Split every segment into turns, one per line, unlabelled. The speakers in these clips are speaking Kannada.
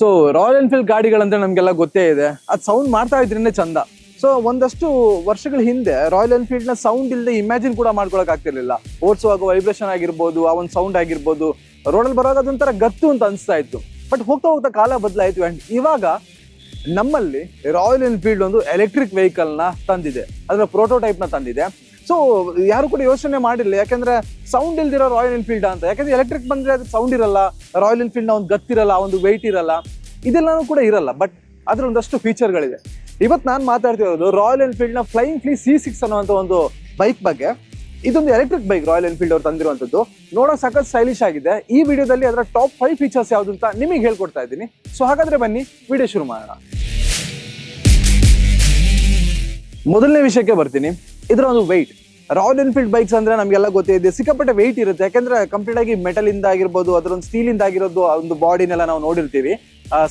ಸೊ ರಾಯಲ್ ಎನ್ಫೀಲ್ಡ್ ಗಾಡಿಗಳಂದ್ರೆ ನಮಗೆಲ್ಲ ಗೊತ್ತೇ ಇದೆ. ಅದು ಸೌಂಡ್ ಮಾಡ್ತಾ ಇದ್ರೇನೆ ಚಂದ. ಸೊ ಒಂದಷ್ಟು ವರ್ಷಗಳ ಹಿಂದೆ ರಾಯಲ್ ಎನ್ಫೀಲ್ಡ್ನ ಸೌಂಡ್ ಇಲ್ಲದೆ ಇಮ್ಯಾಜಿನ್ ಕೂಡ ಮಾಡ್ಕೊಳಕ್ ಆಗ್ತಿರ್ಲಿಲ್ಲ. ಓಡಿಸುವಾಗ ವೈಬ್ರೇಷನ್ ಆಗಿರ್ಬೋದು, ಆ ಒಂದು ಸೌಂಡ್ ಆಗಿರ್ಬೋದು. ರೋಡಲ್ಲಿ ಬರುವಾಗ ಅದೊಂಥರ ಗತ್ತು ಅಂತ ಅನಿಸ್ತಾ ಇತ್ತು. ಬಟ್ ಹೋಗ್ತಾ ಹೋಗ್ತಾ ಕಾಲ ಬದಲಾಯಿತು ಅಂಡ್ ಇವಾಗ ನಮ್ಮಲ್ಲಿ ರಾಯಲ್ ಎನ್ಫೀಲ್ಡ್ ಒಂದು ಎಲೆಕ್ಟ್ರಿಕ್ ವೆಹಿಕಲ್ನ ತಂದಿದೆ. ಅದರ ಪ್ರೋಟೋಟೈಪ್ನ ತಂದಿದೆ. ಸೊ ಯಾರು ಕೂಡ ಯೋಚನೆ ಮಾಡಿಲ್ಲ. ಯಾಕಂದ್ರೆ ಸೌಂಡ್ ಇಲ್ದಿರೋ ರಾಯಲ್ ಎನ್ಫೀಲ್ಡ್ ಅಂತ. ಯಾಕಂದ್ರೆ ಎಲೆಕ್ಟ್ರಿಕ್ ಬಂದ್ರೆ ಅದಕ್ಕೆ ಸೌಂಡ್ ಇರಲ್ಲ ರಾಯಲ್ ಎನ್ಫೀಲ್ಡ್ನ ಒಂದು ಗತ್ತಿರಲ್ಲ ಒಂದು ವೆಯ್ಟ್ ಇರಲ್ಲ, ಇದೆಲ್ಲನೂ ಕೂಡ ಇರಲ್ಲ. ಬಟ್ ಅದ್ರ ಒಂದಷ್ಟು ಫೀಚರ್ಗಳಿದೆ ಇವತ್ತು ನಾನು ಮಾತಾಡ್ತಿರೋದು ರಾಯಲ್ ಎನ್ಫೀಲ್ಡ್ನ ಫ್ಲೈಯಿಂಗ್ ಫ್ಲೀ ಸಿ ಸಿಕ್ಸ್ ಅನ್ನುವಂಥ ಒಂದು ಬೈಕ್ ಬಗ್ಗೆ. ಇದೊಂದು ಎಲೆಕ್ಟ್ರಿಕ್ ಬೈಕ್ ರಾಯಲ್ ಎನ್ಫೀಲ್ಡ್ ಅವ್ರು ತಂದಿರುವಂತದ್ದು ನೋಡೋ ಸಖತ್ ಸ್ಟೈಲಿಶ್ ಆಗಿದೆ. ಈ ವಿಡಿಯೋದಲ್ಲಿ ಅದರ ಟಾಪ್ ಫೈವ್ ಫೀಚರ್ಸ್ ಯಾವುದು ಅಂತ ನಿಮಗೆ ಹೇಳ್ಕೊಡ್ತಾ ಇದ್ದೀನಿ. ಸೊ ಹಾಗಾದ್ರೆ ಬನ್ನಿ, ವಿಡಿಯೋ ಶುರು ಮಾಡೋಣ. ಮೊದಲನೇ ವಿಷಯಕ್ಕೆ ಬರ್ತೀನಿ. ಇದರ ಒಂದು ವೆಯ್ಟ್ ರಾಯಲ್ ಎನ್ಫೀಲ್ಡ್ ಬೈಕ್ಸ್ ಅಂದ್ರೆ ನಮಗೆಲ್ಲ ಗೊತ್ತೇ ಇದೆ. ಸಿಕ್ಕಾಪಟ್ಟೆ ವೆಯ್ಟ್ ಇರುತ್ತೆ. ಯಾಕಂದ್ರೆ ಕಂಪ್ಲೀಟ್ ಆಗಿ ಮೆಟಲ್ ಇಂದ ಆಗಿರ್ಬೋದು, ಅದರೊಂದು ಸ್ಟೀಲ್ ಇಂದ ಆಗಿರೋದು ಒಂದು ಬಾಡಿನೆಲ್ಲ ನಾವು ನೋಡಿರ್ತೀವಿ.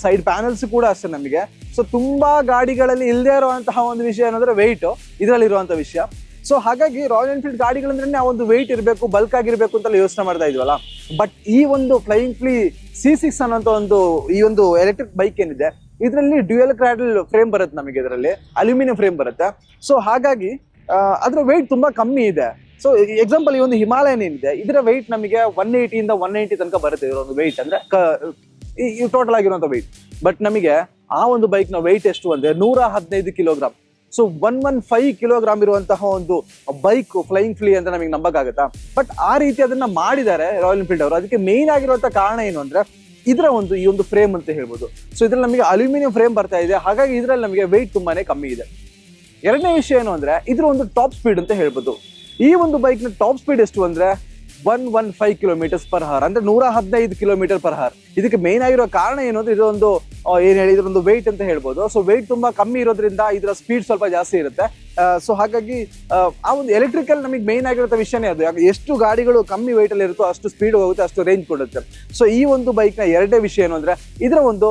ಸೈಡ್ ಪ್ಯಾನಲ್ಸ್ ಕೂಡ ಅಷ್ಟೇ ನಮಗೆ. ಸೊ ತುಂಬಾ ಗಾಡಿಗಳಲ್ಲಿ ಇಲ್ಲದೆ ಇರುವಂತಹ ಒಂದು ವಿಷಯ ಏನಂದ್ರೆ ವೆಯ್ಟ್ ಇದರಲ್ಲಿ ಇರುವಂತಹ ವಿಷಯ. ಸೊ ಹಾಗಾಗಿ ರಾಯಲ್ ಎನ್ಫೀಲ್ಡ್ ಗಾಡಿಗಳಂದ್ರೆ ಆ ಒಂದು ವೆಯ್ಟ್ ಇರಬೇಕು ಬಲ್ಕ್ ಆಗಿರಬೇಕು ಅಂತೆಲ್ಲ ಯೋಚನೆ ಮಾಡ್ತಾ ಇದ್ವಲ್ಲ. ಬಟ್ ಈ ಒಂದು ಫ್ಲೈಯಿಂಗ್ ಫ್ಲೀ ಸಿ ಸಿಕ್ಸ್ ಅನ್ನೋಂಥ ಒಂದು, ಈ ಒಂದು ಎಲೆಕ್ಟ್ರಿಕ್ ಬೈಕ್ ಏನಿದೆ, ಇದರಲ್ಲಿ ಡ್ಯೂಯಲ್ ಕ್ರಾಡಲ್ ಫ್ರೇಮ್ ಬರುತ್ತೆ ನಮಗೆ ಇದರಲ್ಲಿ. ಅಲ್ಯೂಮಿನಿಯಂ ಫ್ರೇಮ್ ಬರುತ್ತೆ. ಸೊ ಹಾಗಾಗಿ ಅದ್ರ ವೆಯ್ಟ್ ತುಂಬಾ ಕಮ್ಮಿ ಇದೆ. ಸೊ ಎಕ್ಸಾಂಪಲ್ ಈ ಒಂದು ಹಿಮಾಲಯನ್ ಏನಿದೆ, ಇದರ ವೆಯ್ಟ್ ನಮಗೆ ಒನ್ ಏಯ್ಟಿಯಿಂದ ಒನ್ ಏಯ್ಟಿ ತನಕ ಬರುತ್ತೆ ಇದರ ಒಂದು ವೆಯ್ಟ್ ಅಂದ್ರೆ ಈ- ಟೋಟಲ್ ಆಗಿರುವಂಥ ವೆಯ್ಟ್ ಬಟ್ ನಮಗೆ ಆ ಒಂದು ಬೈಕ್ನ ವೆಯ್ಟ್ ಎಷ್ಟು ಅಂದ್ರೆ ನೂರ ಹದಿನೈದು kilogram so one one five kilogram ಇರುವಂತಹ ಒಂದು ಬೈಕ್ ಫ್ಲೈಯಿಂಗ್ ಫ್ಲೀ ಅಂತ ನಮಗೆ ನಂಬಕ್ಕಾಗತ್ತಾ? ಬಟ್ ಆ ರೀತಿ ಅದನ್ನ ಮಾಡಿದ್ದಾರೆ ರಾಯಲ್ ಎನ್ಫೀಲ್ಡ್ ಅವರು. ಅದಕ್ಕೆ ಮೇನ್ ಆಗಿರುವಂತ ಕಾರಣ ಏನು ಅಂದ್ರೆ ಇದರ ಒಂದು, ಈ ಒಂದು ಫ್ರೇಮ್ ಅಂತ ಹೇಳ್ಬೋದು. ಸೊ ಇದ್ರಲ್ಲಿ ನಮಗೆ ಅಲ್ಯೂಮಿನಿಯಂ ಫ್ರೇಮ್ ಬರ್ತಾ ಇದೆ. ಹಾಗಾಗಿ ಇದರಲ್ಲಿ ನಮಗೆ ವೆಯ್ಟ್ ತುಂಬಾನೇ ಕಮ್ಮಿ ಇದೆ. ಎರಡನೇ ವಿಷಯ ಏನು ಅಂದ್ರೆ ಇದ್ರ ಒಂದು ಟಾಪ್ ಸ್ಪೀಡ್ ಅಂತ ಹೇಳ್ಬೋದು. ಈ ಒಂದು ಬೈಕ್ನ ಟಾಪ್ ಸ್ಪೀಡ್ ಎಷ್ಟು ಅಂದ್ರೆ one one five kilometers per hour ಅಂದ್ರೆ ನೂರ ಹದಿನೈದು ಕಿಲೋಮೀಟರ್ ಪರ್ ಹವರ್ ಇದಕ್ಕೆ ಮೇನ್ ಆಗಿರೋ ಕಾರಣ ಏನು ಅಂದ್ರೆ ಇದೊಂದು ಏನ್ ಹೇಳಿ ಇದರೊಂದು ವೆಯ್ಟ್ ಅಂತ ಹೇಳ್ಬೋದು. ಸೊ ವೆಯ್ಟ್ ತುಂಬಾ ಕಮ್ಮಿ ಇರೋದ್ರಿಂದ ಇದರ ಸ್ಪೀಡ್ ಸ್ವಲ್ಪ ಜಾಸ್ತಿ ಇರುತ್ತೆ. ಸೊ ಹಾಗಾಗಿ ಆ, ಒಂದು ಎಲೆಕ್ಟ್ರಿಕಲ್ ನಮಗೆ ಮೇನ್ ಆಗಿರೋ ವಿಷಯನೇ ಅದು. ಎಷ್ಟು ಗಾಡಿಗಳು ಕಮ್ಮಿ ಅಲ್ಲಿ ಇರುತ್ತೋ ಅಷ್ಟು ಸ್ಪೀಡ್ ಹೋಗುತ್ತೆ ಅಷ್ಟು ರೇಂಜ್ ಕೊಡುತ್ತೆ. ಸೊ ಈ ಒಂದು ಬೈಕ್ನ ಎರಡನೇ ವಿಷಯ ಏನು ಅಂದ್ರೆ ಇದರ ಒಂದು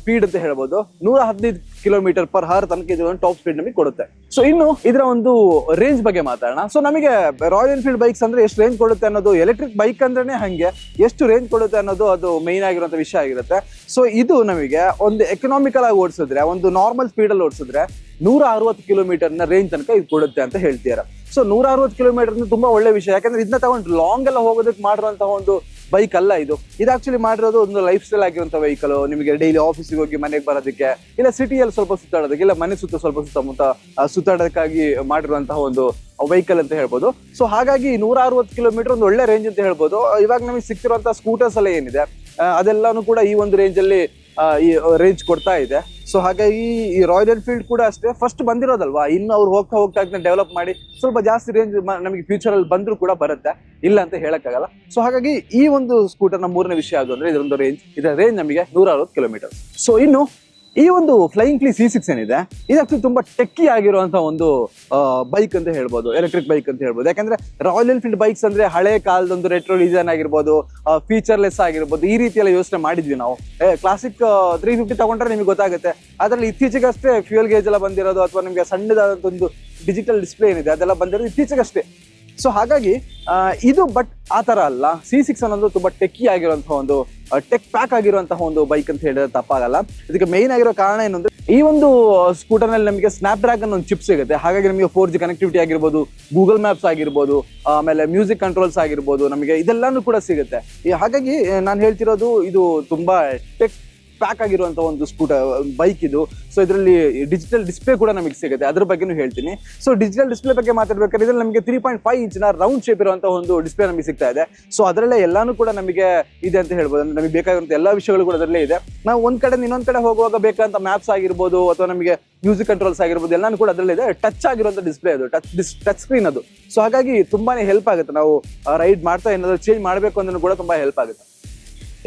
ಸ್ಪೀಡ್ ಅಂತ ಹೇಳ್ಬೋದು. ನೂರ ಹದಿನೈದು ಕಿಲೋಮೀಟರ್ ಪರ್ ಹರ್ ತನಕ ಇದು ಟಾಪ್ ಸ್ಪೀಡ್ ನಮಗೆ ಕೊಡುತ್ತೆ. ಸೊ ಇನ್ನು ಇದರ ಒಂದು ರೇಂಜ್ ಬಗ್ಗೆ ಮಾತಾಡೋಣ. ಸೊ ನಮಗೆ ರಾಯಲ್ ಎನ್ಫೀಲ್ಡ್ ಬೈಕ್ಸ್ ಅಂದ್ರೆ ಎಷ್ಟು ರೇಂಜ್ ಕೊಡುತ್ತೆ ಅನ್ನೋದು ಎಲೆಕ್ಟ್ರಿಕ್ ಬೈಕ್ ಅಂದ್ರೆ ಹಂಗೆ, ಎಷ್ಟು ರೇಂಜ್ ಕೊಡುತ್ತೆ ಅನ್ನೋದು ಅದು ಮೈನ್ ಆಗಿರುವಂತ ವಿಷಯ ಆಗಿರುತ್ತೆ. ಸೊ ಇದು ನಮಗೆ ಒಂದು ಎಕನಾಮಿಕಲ್ ಆಗಿ ಓಡಿಸಿದ್ರೆ, ಒಂದು ನಾರ್ಮಲ್ ಸ್ಪೀಡ್ ಅಲ್ಲಿ ಓಡಿಸಿದ್ರೆ ನೂರ ಅರವತ್ತು ಕಿಲೋಮೀಟರ್ನ ರೇಂಜ್ ತನಕ ಇದು ಕೊಡುತ್ತೆ ಅಂತ ಹೇಳ್ತೀರಾ. ಸೊ ನೂರ ಅರವತ್ತು ಕಿಲೋಮೀಟರ್ ತುಂಬಾ ಒಳ್ಳೆ ವಿಷಯ. ಯಾಕಂದ್ರೆ ಇದನ್ನ ತಗೊಂಡು ಲಾಂಗ್ ಎಲ್ಲ ಹೋಗೋದಕ್ಕೆ ಮಾಡಿರುವಂತಹ ಒಂದು ಬೈಕ್ ಅಲ್ಲ ಇದು. ಇದು ಆಕ್ಚುಲಿ ಮಾಡಿರೋದು ಒಂದು ಲೈಫ್ ಸ್ಟೈಲ್ ಆಗಿರುವಂತ ವೆಹಿಕಲ್ ನಿಮಗೆ ಡೈಲಿ ಆಫೀಸಿಗೆ ಹೋಗಿ ಮನೆಗೆ ಬರೋದಕ್ಕೆ, ಇಲ್ಲ ಸಿಟಿಯಲ್ಲಿ ಸ್ವಲ್ಪ ಸುತ್ತಾಡೋದಕ್ಕೆ, ಇಲ್ಲ ಮನೆ ಸುತ್ತ ಸ್ವಲ್ಪ ಸುತ್ತಮುತ್ತ ಸುತ್ತಾಡೋದಕ್ಕಾಗಿ ಮಾಡಿರುವಂತಹ ಒಂದು ವೆಹಿಕಲ್ ಅಂತ ಹೇಳ್ಬೋದು. ಸೊ ಹಾಗಾಗಿ ನೂರ ಅರವತ್ತು ಕಿಲೋಮೀಟರ್ ಒಂದು ಒಳ್ಳೆ ರೇಂಜ್ ಅಂತ ಹೇಳ್ಬೋದು. ಇವಾಗ ನಮಗೆ ಸಿಕ್ತಿರುವಂತಹ ಸ್ಕೂಟರ್ಸ್ ಎಲ್ಲ ಏನಿದೆ ಅದೆಲ್ಲಾನು ಕೂಡ ಈ ಒಂದು ರೇಂಜ್ ಅಲ್ಲಿ ಈ ರೇಂಜ್ ಕೊಡ್ತಾ ಇದೆ. ಸೊ ಹಾಗಾಗಿ ಈ ರಾಯಲ್ ಎನ್ಫೀಲ್ಡ್ ಕೂಡ ಅಷ್ಟೇ ಫಸ್ಟ್ ಬಂದಿರೋದಲ್ವಾ? ಇನ್ನು ಅವ್ರು ಹೋಗ್ತಾ ಹೋಗ್ತಾ ಡೆವಲಪ್ ಮಾಡಿ ಸ್ವಲ್ಪ ಜಾಸ್ತಿ ರೇಂಜ್ ನಮಗೆ ಫ್ಯೂಚರ್ ಅಲ್ಲಿ ಬಂದ್ರು ಕೂಡ ಬರುತ್ತೆ. ಇಲ್ಲ ಅಂತ ಹೇಳಕ್ಕಾಗಲ್ಲ. ಸೊ ಹಾಗಾಗಿ ಈ ಒಂದು ಸ್ಕೂಟರ್ನ ಮೂರನೇ ವಿಷಯ ಯಾವುದು ಅಂದ್ರೆ ಇದೊಂದು ರೇಂಜ್ ಇದರ ರೇಂಜ್ ನಮಗೆ ನೂರ ಅರವತ್ತು ಕಿಲೋಮೀಟರ್ ಸೊ ಇನ್ನು ಈ ಒಂದು ಫ್ಲೈಯಿಂಗ್ ಪ್ಲೀ ಸಿ ಸಿಕ್ಸ್ ಏನಿದೆ ಇದು ತುಂಬಾ ಟೆಕ್ಕಿ ಆಗಿರುವಂತಹ ಒಂದು ಬೈಕ್ ಅಂತ ಹೇಳ್ಬೋದು ಎಲೆಕ್ಟ್ರಿಕ್ ಬೈಕ್ ಅಂತ ಹೇಳ್ಬೋದು. ಯಾಕಂದ್ರೆ ರಾಯಲ್ ಎನ್ಫೀಲ್ಡ್ ಬೈಕ್ಸ್ ಅಂದ್ರೆ ಹಳೆ ಕಾಲದೊಂದು ರೆಟ್ರೋ ಡಿಸೈನ್ ಆಗಿರ್ಬೋದು ಫೀಚರ್ಲೆಸ್ ಆಗಿರ್ಬೋದು, ಈ ರೀತಿ ಎಲ್ಲ ಯೋಚನೆ ಮಾಡಿದ್ವಿ ನಾವು. ಕ್ಲಾಸಿಕ್ ತ್ರೀ ಫಿಫ್ಟಿ ತಗೊಂಡ್ರೆ ನಿಮಗೆ ಗೊತ್ತಾಗುತ್ತೆ. ಅದರಲ್ಲಿ ಇತ್ತೀಚೆಗಷ್ಟೇ ಫ್ಯೂಯಲ್ ಗೇಜ್ ಎಲ್ಲ ಬಂದಿರೋದು, ಅಥವಾ ನಿಮಗೆ ಸಣ್ಣದಾದಂತ ಒಂದು ಡಿಜಿಟಲ್ ಡಿಸ್ಪ್ಲೇ ಏನಿದೆ, ಅದೆಲ್ಲ ಬಂದಿರೋದು ಇತ್ತೀಚೆಗಷ್ಟೇ. ಸೊ ಹಾಗಾಗಿ ಇದು ಬಟ್ ಆ ಥರ ಅಲ್ಲ. ಸಿ ಸಿಕ್ಸ್ ಅನ್ನೋದು ತುಂಬಾ ಟೆಕ್ಕಿ ಆಗಿರುವಂತಹ ಒಂದು ಟೆಕ್ ಪ್ಯಾಕ್ ಆಗಿರುವಂತಹ ಒಂದು ಬೈಕ್ ಅಂತ ಹೇಳಿದ್ರೆ ತಪ್ಪಾಗಲ್ಲ. ಇದಕ್ಕೆ ಮೇನ್ ಆಗಿರೋ ಕಾರಣ ಏನು ಅಂದ್ರೆ, ಈ ಒಂದು ಸ್ಕೂಟರ್ನಲ್ಲಿ ನಮಗೆ ಸ್ನಾಪ್ ಡ್ರ್ಯಾಗನ್ ಒಂದು ಚಿಪ್ ಸಿಗುತ್ತೆ. ಹಾಗಾಗಿ ನಮಗೆ ಫೋರ್ ಜಿ ಕನೆಕ್ಟಿವಿಟಿ ಆಗಿರ್ಬೋದು ಗೂಗಲ್ ಮ್ಯಾಪ್ಸ್ ಆಗಿರ್ಬೋದು, ಆಮೇಲೆ ಮ್ಯೂಸಿಕ್ ಕಂಟ್ರೋಲ್ಸ್ ಆಗಿರ್ಬೋದು, ನಮಗೆ ಇದೆಲ್ಲಾನು ಕೂಡ ಸಿಗುತ್ತೆ. ಹಾಗಾಗಿ ನಾನು ಹೇಳ್ತಿರೋದು ಇದು ತುಂಬಾ ಟೆಕ್ ಪ್ಯಾಕ್ ಆಗಿರುವಂತ ಒಂದು ಸ್ಕೂಟರ್ ಬೈಕ್ ಇದು. ಸೊ ಇದರಲ್ಲಿ ಡಿಜಿಟಲ್ ಡಿಸ್ಪ್ಲೇ ಕೂಡ ನಮಗೆ ಸಿಗುತ್ತೆ. ಅದ್ರ ಬಗ್ಗೆನೂ ಹೇಳ್ತೀನಿ. ಸೊ ಡಿಜಿಟಲ್ ಡಿಸ್ಪ್ಲೇ ಬಗ್ಗೆ ಮಾತಾಡ್ಬೇಕಾದ್ರೆ, ಇದ್ರಲ್ಲಿ ನಮಗೆ ತ್ರೀ ಪಾಯಿಂಟ್ ಫೈವ್ ಇಂಚಿನ ರೌಂಡ್ ಶೇಪ್ ಇರುವಂತ ಒಂದು ಡಿಸ್ಪ್ಲೇ ನಮಗೆ ಸಿಗ್ತಾ ಇದೆ. ಸೊ ಅದರಲ್ಲೇ ಎಲ್ಲಾನು ಕೂಡ ನಮಗೆ ಇದೆ ಅಂತ ಹೇಳ್ಬೋದು. ಅಂದ್ರೆ ನಮಗೆ ಬೇಕಾಗಿರುವಂತ ಎಲ್ಲಾ ವಿಷಯಗಳು ಕೂಡ ಅದರಲ್ಲೇ ಇದೆ. ನಾವು ಒಂದ್ ಕಡೆ ಇನ್ನೊಂದ್ ಕಡೆ ಹೋಗುವಾಗ ಬೇಕಂತ ಮ್ಯಾಪ್ಸ್ ಆಗಿರ್ಬೋದು, ಅಥವಾ ನಮಗೆ ಮ್ಯೂಸಿಕ್ ಕಂಟ್ರೋಲ್ಸ್ ಆಗಿರ್ಬೋದು, ಎಲ್ಲಾನು ಕೂಡ ಅದರಲ್ಲೇ ಇದೆ. ಟಚ್ ಆಗಿರುವಂತ ಡಿಸ್ಪ್ಲೇ ಅದು. ಟಚ್ ಟಚ್ ಸ್ಕ್ರೀನ್ ಅದು. ಸೊ ಹಾಗಾಗಿ ತುಂಬಾನೇ ಹೆಲ್ಪ್ ಆಗುತ್ತೆ. ನಾವು ರೈಡ್ ಮಾಡ್ತಾ ಏನಾದ್ರು ಚೇಂಜ್ ಮಾಡಬೇಕು ಅಂದ್ರೂ ಕೂಡ ತುಂಬಾ ಹೆಲ್ಪ್ ಆಗುತ್ತೆ.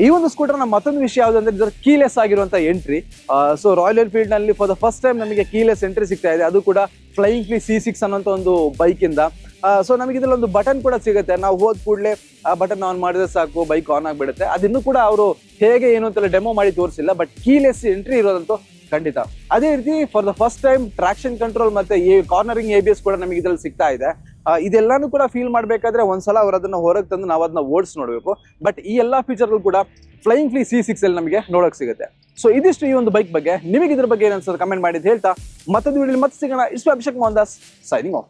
ಈ ಒಂದು ಸ್ಕೂಟರ್ನ ಮತ್ತೊಂದು ವಿಷಯ ಯಾವುದು ಅಂದ್ರೆ ಇದರ ಕೀಲೆಸ್ ಆಗಿರುವಂತ ಎಂಟ್ರಿ ಸೊ ರಾಯಲ್ ಎನ್ಫೀಲ್ಡ್ನಲ್ಲಿ ಫಾರ್ ದ ಫಸ್ಟ್ ಟೈಮ್ ನಮಗೆ ಕೀಲೆಸ್ ಎಂಟ್ರಿ ಸಿಗ್ತಾ ಇದೆ. ಅದು ಕೂಡ ಫ್ಲೈಯಿಂಗ್ ಕ್ಲಿ ಸಿ ಸಿಕ್ಸ್ ಅನ್ನೋಂಥ ಒಂದು ಬೈಕ್ ಇಂದ. ಸೊ ನಮಗೆ ಇದರಲ್ಲಿ ಒಂದು ಬಟನ್ ಕೂಡ ಸಿಗುತ್ತೆ. ನಾವು ಹೋದ ಕೂಡಲೇ ಆ ಬಟನ್ ಆನ್ ಮಾಡಿದ್ರೆ ಸಾಕು ಬೈಕ್ ಆನ್ ಆಗಿಬಿಡುತ್ತೆ. ಅದಿನ್ನೂ ಕೂಡ ಅವರು ಹೇಗೆ ಏನು ಅಂತೆಲ್ಲ ಡೆಮೋ ಮಾಡಿ ತೋರಿಸಿಲ್ಲ ಬಟ್ ಕೀಲೆಸ್ ಎಂಟ್ರಿ ಇರೋದಂತೂ ಖಂಡಿತ. ಅದೇ ರೀತಿ for the first time traction control ಮತ್ತೆ ಕಾರ್ನರಿಂಗ್ ಎ ಬಿ ಎಸ್ ಕೂಡ ನಮಗೆ ಇದ್ರಲ್ಲಿ ಸಿಗ್ತಾ ಇದೆ. ಇದೆಲ್ಲಾನು ಕೂಡ ಫೀಲ್ ಮಾಡ್ಬೇಕಾದ್ರೆ ಒಂದ್ಸಲ ಅವ್ರು ಅದನ್ನ ಹೊರಗೆ ತಂದು ನಾವು ಅದನ್ನ ಓಡಿಸಿ ನೋಡ್ಬೇಕು. ಬಟ್ ಈ ಎಲ್ಲಾ ಫೀಚರ್ಗಳು ಕೂಡ ಫ್ಲೈಯಿಂಗ್ ಫ್ಲೀ ಸಿ ಸಿಕ್ಸ್ ಅಲ್ಲಿ ನಮಗೆ ನೋಡಕ್ ಸಿಗುತ್ತೆ. ಸೊ ಇದಿಷ್ಟು ಈ ಒಂದು ಬೈಕ್ ಬಗ್ಗೆ. ನಿಮಗೆ ಇದ್ರ ಬಗ್ಗೆ ಏನ್ ಅನ್ಸುತ್ತೆ ಕಮೆಂಟ್ ಮಾಡಿದ್ ಹೇಳ್ತಾ. ಮತ್ತೊಂದು ವಿಡಿಯೋ ಮತ್ತೆ ಸಿಗೋಣ. ಇಷ್ಟು ಅಭಿಷೇಕ್ ಮೋಹನ್ ದಾಸ್ ಸೈನಿಂಗ್ ಆಫ್